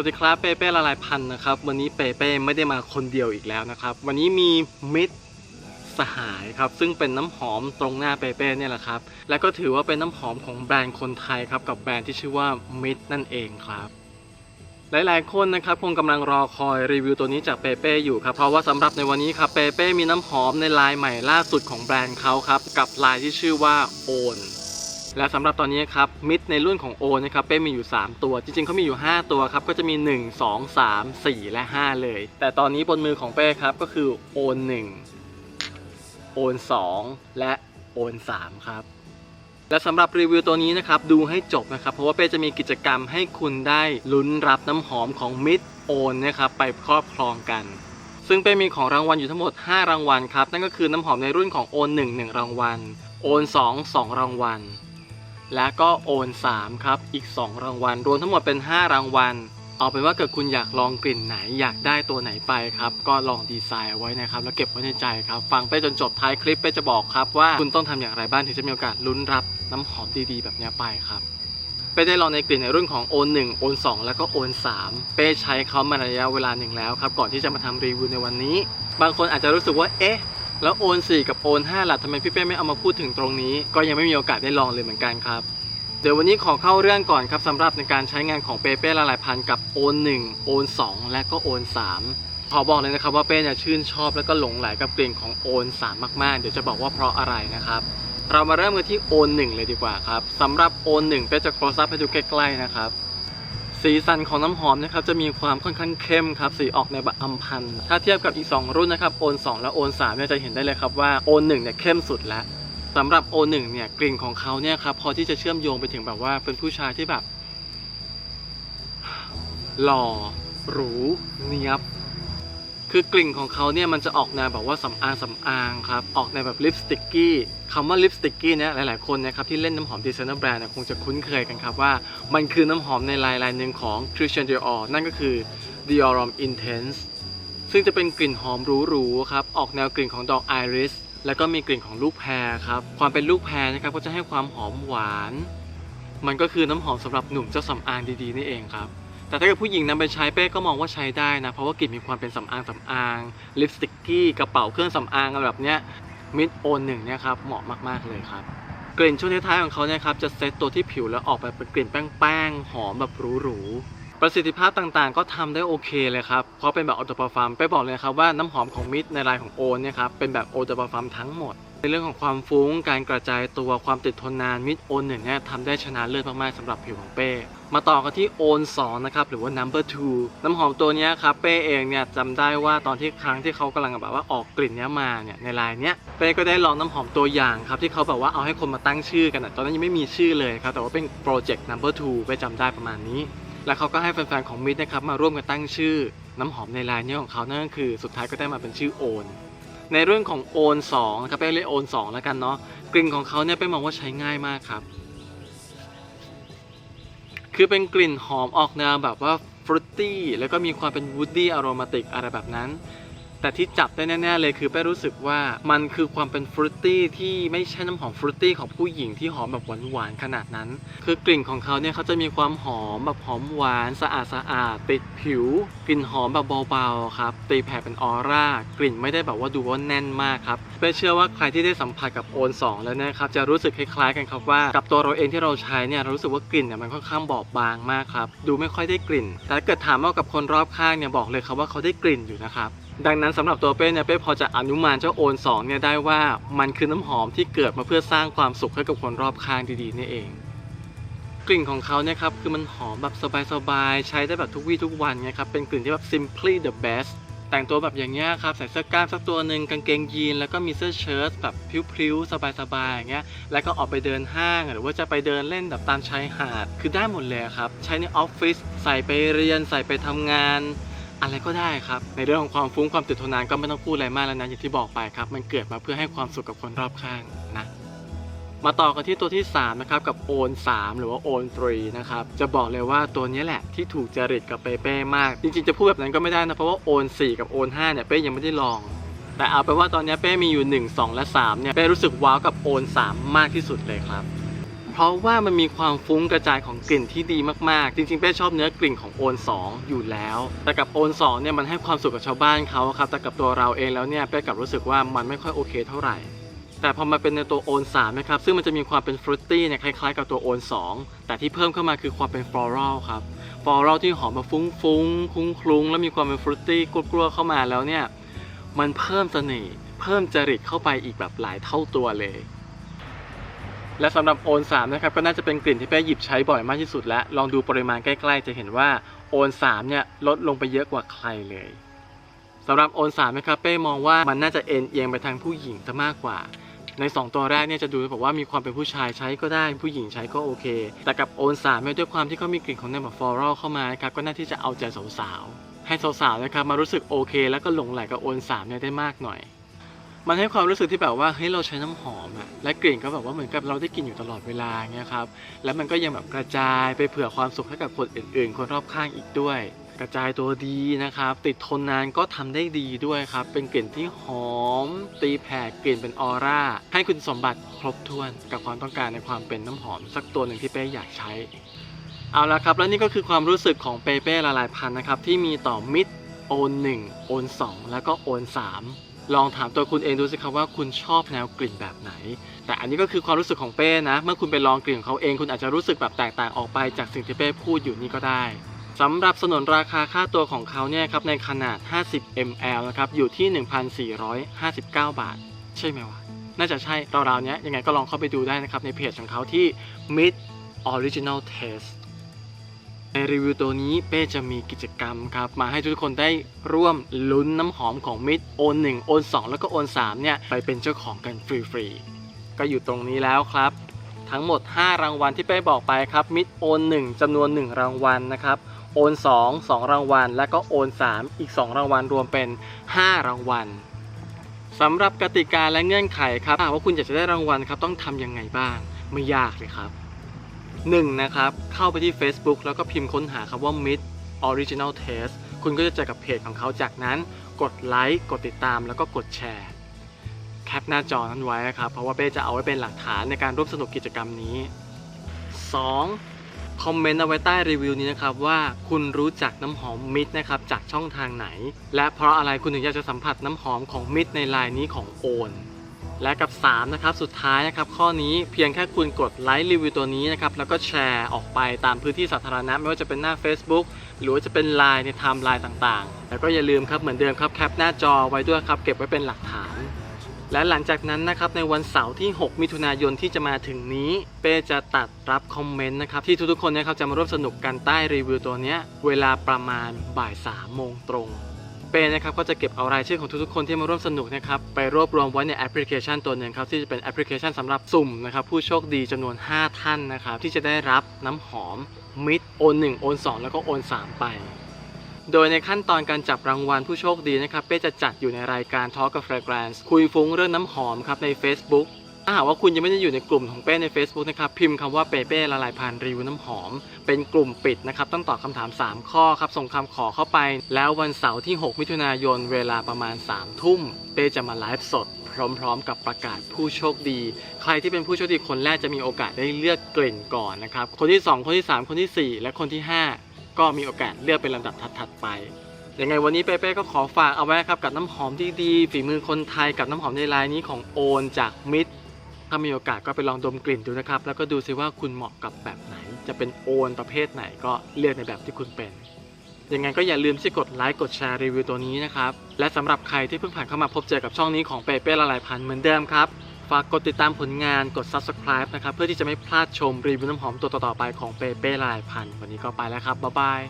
วัสดีครับเป้เป้ละลายพันธ์นะครับ วันนี้เป้เป้ไม่ได้มาคนเดียวอีกแล้วนะครับ วันนี้มีมิตรสหายครับซึ่งเป็นน้ำหอมตรงหน้าเป้เป้เนี่ยแหละครับและก็ถือว่าเป็นน้ำหอมของแบรนด์คนไทยครับกับแบรนด์ที่ชื่อว่ามิตรนั่นเองครับหลายๆ คนนะครับคงกำลังรอคอยรีวิวตัวนี้จากเปเป้อยู่ครับเพราะว่าสำหรับในวันนี้ครับเปเป้มีน้ำหอมในลายใหม่ล่าสุดของแบรนด์เขาครับกับลายที่ชื่อว่าโอน และสำหรับตอนนี้ครับมิดในรุ่นของโอนนะครับเป้มีอยู่ 3 ตัว จริงๆเขามีอยู่ 5 ตัวครับก็จะมี 1 2 3 4 และ 5 เลย แต่ตอนนี้บนมือของเป้ครับก็คือโอน1โอน2 และโอน3ครับและสำหรับรีวิวตัวนี้นะครับดูให้จบนะครับ เพราะว่าเป้จะมีกิจกรรมให้คุณได้ลุ้นรับน้ำหอมของมิดโอนนะครับไปครอบครองกัน ซึ่งเป้มีของรางวัลอยู่ทั้งหมด 5 รางวัลครับ นั่นก็คือน้ำหอมในรุ่นของโอน1 1รางวัลโอน2 2 รางวัล และก็โอน 3 ครับ อีก 2 รางวัล รวมทั้งหมดเป็น 5 รางวัล เอาเป็นว่าเกิดคุณอยากลองกลิ่นไหนอยากได้ตัวไหนไปครับ ก็ลองดีไซน์เอาไว้นะครับ แล้วเก็บไว้ในใจครับ ฟังไปจนจบท้ายคลิปไปจะบอกครับว่าคุณต้องทำอย่างไรบ้างถึงจะมีโอกาสลุ้นรับน้ำหอมดีๆ แบบนี้ไปครับเป้ได้ลองในกลิ่นในรุ่นของโอน1โอน2 แล้วก็โอน3 เป้ใช้เขามาระยะเวลาหนึ่งแล้วครับ ก่อนที่จะมาทำรีวิวในวันนี้ บางคนอาจจะรู้สึกว่า เอ๊ะ แล้วโอน4 กับโอน5ล่ะทำไมพี่เป้ไม่เอามาพูดถึงตรงนี้ ก็ยังไม่มีโอกาสได้ลองเลยเหมือนกันครับ เดี๋ยววันนี้ขอเข้าเรื่องก่อนครับสำหรับในการใช้งานของเปเป้ละลายพันกับโอน1โอน2 และก็โอน3ขอบอกเลยนะครับว่าเป้เนี่ยชื่นชอบและก็หลงไหลกับกลิ่นของโอน3มากๆ เดี๋ยวจะบอกว่าเพราะอะไรนะครับเรามาเริ่มกันที่โอน1เลยดีกว่าครับสำหรับโอน1เป้จะ close up ให้ดูใกล้ๆนะครับ สีสันของน้ำหอมนะครับจะมีความค่อนข้างเข้มครับสีออกในแบบอัมพันธ์ถ้าเทียบกับอีก 2 รุ่นนะครับโอน2และโอน3เนี่ยจะเห็นได้เลยครับว่าโอน1เนี่ยเข้มสุดแล้วสำหรับโอน1เนี่ยกลิ่นของเขาเนี่ยครับพอที่จะเชื่อมโยงไปถึงแบบว่าเป็นผู้ชายที่แบบ หล่อหรูเนียบ คือกลิ่นของเขาเนี่ยมันจะออกแนวแบบว่าสำอางสำอางครับ ออกในวแบบลิปสติกกี้คำว่าลิปสติกกี้เนี่ยหลาย ๆ คนนะครับที่เล่นน้ำหอมดีไซเนอร์แบรนด์คงจะคุ้นเคยกันครับว่า มันคือน้ำหอมในลายลายหนึ่งของ Christian Dior นั่นก็คือ Dior Homme Intense ซึ่งจะเป็นกลิ่นหอมหรูๆครับออกแนวกลิ่นของดอกไอริสแล้วก็มีกลิ่นของลูกแพรครับความเป็นลูกแพรนะครับก็จะให้ความหอมหวาน มันก็คือน้ำหอมสำหรับหนุ่มเจ้าสำอางดีๆนี่เองครับ แต่ถ้าเกิดผู้หญิงนำไปใช้เป้ก็มองว่าใช้ได้นะ เพราะว่ากลิ่นมีความเป็นสำอางสำอางลิปสติกกี้กระเป๋าเครื่องสำอางอะไรแบบเนี้ยมิดโอนหนึ่งเนี่ยครับเหมาะมากๆเลยครับกลิ่นช่วงท้ายของเขาเนี่ยครับจะเซตตัวที่ผิวแล้วออกไปเป็นกลิ่นแป้งๆหอมแบบหรูๆประสิทธิภาพต่างๆ ก็ทำได้โอเคเลยครับเพราะเป็นแบบออโตปาฟาร์มไปบอกเลยครับว่าน้ำหอมของมิดในลายของโอนเนี่ยครับเป็นแบบออโตปาฟาร์มทั้งหมด ในเรื่องของความฟุ้ง การกระจายตัวความติดทนนานมิดโอนหนึ่งเนี่ยทำได้ชนะเลิศมากๆสำหรับผิวของเป้ มาต่อกันที่โอน2นะครับหรือว่า number 2น้ำหอมตัวนี้ครับเป้เองเนี่ยจำได้ว่าตอนที่ครั้งที่เขากำลังแบบว่าออกกลิ่นนี้มาเนี่ยในลายเนี้ยเป้ก็ได้ลองน้ำหอมตัวอย่างครับที่เขาแบบว่าเอาให้คนมาตั้งชื่อกันอะตอนนั้นยังไม่มีชื่อเลยครับแต่ว่าเป็นโปรเจกต์ number 2เป้จำได้ประมาณนี้ แล้วเขาก็ให้แฟนๆของมิดนะครับมาร่วมกันตั้งชื่อ น้ำหอมในลายเนี้ยของเขานั่นก็คือ สุดท้ายก็ได้มาเป็นชื่อโอน ในเรื่องของโอน2นะครับเป้เรียกโอน2แล้วกันเนาะกลิ่นของเขาเนี่ยเป้มองว่าใช้ง่ายมากครับ คือเป็นกลิ่นหอมออกแนวแบบว่าฟรุตตี้แล้วก็มีความเป็นวูดดี้อโรมาติกอะไรแบบนั้น แต่ที่จับได้แน่ๆเลยคือเป้รู้สึกว่ามันคือความเป็นฟรุตตี้ที่ไม่ใช่น้ำหอมฟรุตตี้ของผู้หญิงที่หอมแบบหวานๆขนาดนั้น คือกลิ่นของเขาเนี่ยเขาจะมีความหอมแบบหอมหวานสะอาดสะอาดติดผิว กลิ่นหอมแบบเบาๆครับตีแผ่เป็นออร่ากลิ่นไม่ได้แบบว่าดูว่าแน่นมากครับเป้เชื่อว่าใครที่ได้สัมผัสกับโอน2แล้วนะครับจะรู้สึกคล้ายๆกันครับว่ากับตัวเราเองที่เราใช้เนี่ยเรารู้สึกว่ากลิ่นเนี่ยมันค่อนข้างบอบบางมากครับดูไม่ค่อยได้กลิ่น แต่ถ้าเกิดถามว่ากับคนรอบข้างเนี่ยบอกเลยครับว่าเขาได้กลิ่นอยู่นะครับ ดังนั้นสำหรับตัวเป้เนี่ยเป้พอจะอนุมานเจ้าโอน2เนี่ยได้ว่ามันคือน้ำหอมที่เกิดมาเพื่อสร้างความสุขให้กับคนรอบข้างดีๆนี่เอง กลิ่นของเขาเนี่ยครับคือมันหอมแบบสบายๆใช้ได้แบบทุกวี่ทุกวันไงครับเป็นกลิ่นที่แบบ simply the best แต่งตัวแบบอย่างเงี้ยครับใส่เสื้อกล้ามสักตัวหนึ่งกางเกงยีน แล้วก็มีเสื้อเชิ้ตแบบพริ้วๆสบายๆอย่างเงี้ยแล้วก็ออกไปเดินห้าง หรือว่าจะไปเดินเล่นแบบตามชายหาด คือได้หมดเลยครับ ใช้ในออฟฟิศใส่ไปเรียนใส่ไปทำงาน อะไรก็ได้ครับ ในเรื่องของความฟุ้งความติดทนนานก็ไม่ต้องพูดอะไรมากแล้วนะอย่างที่บอกไปครับ มันเกิดมาเพื่อให้ความสุขกับคนรอบข้างนะ มาต่อกันที่ตัวที่ 3 นะครับ กับโอน3หรือว่าโอน3นะครับ จะบอกเลยว่าตัวนี้แหละที่ถูกจริตกับเปเป้มาก จริงๆจะพูดแบบนั้นก็ไม่ได้นะ เพราะว่าโอน4กับโอน5เนี่ยเป้ยังไม่ได้ลอง แต่เอาไปว่าตอนนี้เป้มีอยู่ 1 2 และ3เนี่ยเป้รู้สึกว้าวกับโอน3มากที่สุดเลยครับ พราะว่ามันมีความฟุ้งกระจายของกลิ่นที่ดีมากๆ จริงๆเป้ชอบเนื้อกลิ่นของโอน 2 อยู่แล้ว แต่กับโอน 2 เนี่ยมันให้ความสุขกับชาวบ้านเขาครับแต่กับตัวเราเองแล้วเนี่ยเป้กลับรู้สึกว่ามันไม่ค่อยโอเคเท่าไหร่ แต่พอมาเป็นในตัวโอน3นะครับซึ่งมันจะมีความเป็นฟรุตตี้เนี่ยคล้ายๆ กับตัวโอน 2 แต่ที่เพิ่มเข้ามาคือความเป็นฟลอรัลครับฟลอรัลที่หอมมาฟุ้งๆคลุ้งๆแล้วมีความเป็นฟรุตตี้กลัวๆเข้ามาแล้วเนี่ยมันเพิ่มเสน่ห์เพิ่มจริตเข้าไปอีกแบบหลายเท่าตัวเลย และสำหรับโอน3นะครับก็น่าจะเป็นกลิ่นที่เป้หยิบใช้บ่อยมากที่สุดแล้ว ลองดูปริมาณใกล้ๆ จะเห็นว่าโอน3เนี่ยลดลงไปเยอะกว่าใครเลยสำหรับโอน3นะครับเป้มองว่ามันน่าจะเอ็นเอียงไปทางผู้หญิงซะมากกว่า ใน 2 ตัวแรกเนี่ยจะดูแบบว่ามีความเป็นผู้ชายใช้ก็ได้ผู้หญิงใช้ก็โอเค แต่กับโอน3เนี่ยด้วยความที่เขามีกลิ่นของแนวแบบฟลอรัลเข้ามานะครับก็น่าที่จะเอาใจสาวๆให้สาวๆนะครับมารู้สึกโอเค แล้วก็หลงไหลกับโอน3เนี่ยได้มากหน่อย มันให้ความรู้สึกที่แบบว่าเฮ้ยเราใช้น้ำหอมอะและกลิ่นก็แบบว่าเหมือนกับเราได้กลิ่นอยู่ตลอดเวลาเงี้ยครับแล้วมันก็ยังแบบกระจายไปเผื่อความสุขให้กับคนอื่น ๆ คนรอบข้างอีกด้วย กระจายตัวดีนะครับ ติดทนนานก็ทำได้ดีด้วยครับ เป็นกลิ่นที่หอม ตีแผ่กลิ่นเป็นออร่าให้คุณสมบัติครบถ้วนกับความต้องการในความเป็นน้ำหอม สักตัวหนึ่งที่เป้อยากใช้เอาละครับ แล้วนี่ก็คือความรู้สึกของเปเป้ละลายพันธ์นะครับที่มีต่อมิดโอน1โอน2 แล้วก็โอน3 ลองถามตัวคุณเองดูสิครับว่าคุณชอบแนวกลิ่นแบบไหน แต่อันนี้ก็คือความรู้สึกของเป้นะ เมื่อคุณไปลองกลิ่นของเขาเอง คุณอาจจะรู้สึกแบบแตกต่างออกไปจากสิ่งที่เป้พูดอยู่นี่ก็ได้สำหรับสนนราคาค่าตัวของเขาเนี่ยครับในขนาด 50 ml นะครับอยู่ที่ 1,459 บาท ใช่ไหมวะ น่าจะใช่ราวๆเนี้ยยังไงก็ลองเข้าไปดูได้นะครับในเพจของเขาที่ Mid Original Taste ในรีวิวตัวนี้เป้จะมีกิจกรรมครับ มาให้ทุกคนได้ร่วมลุ้นน้ำหอมของมิดโอน1โอน2 แล้วก็โอน3เนี่ย ไปเป็นเจ้าของกันฟรีๆ ก็อยู่ตรงนี้แล้วครับ ทั้งหมด 5 รางวัลที่เป้บอกไปครับ มิดโอน1จำนวน 1 รางวัลนะครับโอน 2 2 รางวัล และก็โอน 3 อีก 2 รางวัลรวมเป็น 5 รางวัลสำหรับกติกาและเงื่อนไขครับถ้าหากว่าคุณอยากจะได้รางวัลครับต้องทำยังไงบ้าง ไม่ยากเลยครับ 1. นะครับ เข้าไปที่ Facebook แล้วก็พิมพ์ค้นหาคำว่า Mid Original Taste คุณก็จะเจอกับเพจของเขาจากนั้นกดไลค์กดติดตามแล้วก็กดแชร์แคปหน้าจอนั้นไว้นะครับ เพราะว่าเป้จะเอาไว้เป็นหลักฐานในการร่วมสนุกกิจกรรมนี้ 2. คอมเมนต์เอาไว้ใต้รีวิวนี้นะครับว่าคุณรู้จักน้ำหอมมิดนะครับจากช่องทางไหน และเพราะอะไรคุณถึงอยากจะสัมผัสน้ำหอมของมิดในลายนี้ของโอน และกับ 3 นะครับ สุดท้ายนะครับ ข้อนี้เพียงแค่คุณกดไลค์รีวิวตัวนี้นะครับ แล้วก็แชร์ออกไปตามพื้นที่สาธารณะ ไม่ว่าจะเป็นหน้า Facebook หรือว่าจะเป็นไลน์ในไทม์ไลน์ต่างๆ แล้วก็อย่าลืมครับเหมือนเดิมครับแคปหน้าจอไว้ด้วยครับเก็บไว้เป็นหลักฐาน และหลังจากนั้นนะครับในวันเสาร์ที่ 6 มิถุนายนที่จะมาถึงนี้ เป้จะตัดรับคอมเมนต์นะครับที่ทุกๆคนเนะครับจะมาร่วมสนุกกันใต้รีวิวตัวนี้เวลาประมาณบ่าย3โมงตรง เป้นะครับก็จะเก็บเอารายชื่อของทุกๆคนที่มาร่วมสนุกนะครับไปรวบรวมไว้ในแอปพลิเคชันตัวหนึ่งครับที่จะเป็นแอปพลิเคชันสำหรับสุ่มนะครับผู้โชคดีจำนวน 5 ท่านนะครับที่จะได้รับน้ำหอมมิดโอน1โอน2 แล้วก็โอน 3 ไป โดยในขั้นตอนการจับรางวัลผู้โชคดีนะครับเป้จะจัดอยู่ในรายการ Talk กับ Fragrance คุยฟุ้งเรื่องน้ำหอมครับใน Facebook ถ้าหากว่าคุณยังไม่ได้อยู่ในกลุ่มของเป้ใน Facebook นะครับพิมพ์คำว่าเป้เป้ละลายพันรีวิวน้ำหอม เป็นกลุ่มปิดนะครับต้องตอบคำถาม 3 ข้อครับส่งคำขอเข้าไป แล้ววันเสาร์ที่ 6 มิถุนายนเวลาประมาณ 3 ทุ่ม เป้จะมาไลฟ์สด พร้อมๆ กับประกาศผู้โชคดี ใครที่เป็นผู้โชคดีคนแรกจะมีโอกาสได้เลือกกลิ่นก่อนนะครับคนที่ 2 คนที่ 3 คนทีสี่4 และคนที่ 5 ก็มีโอกาสเลือกเป็นลำดับถัดๆไปยังไงวันนี้เป้เป้ก็ขอฝากเอาไว้ครับกับน้ำหอมที่ดีฝีมือคนไทยกับน้ำหอมในลายนี้ของโอนจากมิด ถ้ามีโอกาสก็ไปลองดมกลิ่นดูนะครับ แล้วก็ดูซิว่าคุณเหมาะกับแบบไหน จะเป็นโอนประเภทไหนก็เลือกในแบบที่คุณเป็นยังไงก็อย่าลืมที่กดไลค์กดแชร์รีวิวตัวนี้นะครับ และสำหรับใครที่เพิ่งผ่านเข้ามาพบเจอกับช่องนี้ของเปเป้ละลายพันธ์เหมือนเดิมครับ ฝากกดติดตามผลงานกด subscribe นะครับ เพื่อที่จะไม่พลาดชมรีวิวน้ำหอมตัวต่อๆไปของเปเป้ละลายพันธ์วันนี้ก็ไปแล้วครับ บ๊ายบาย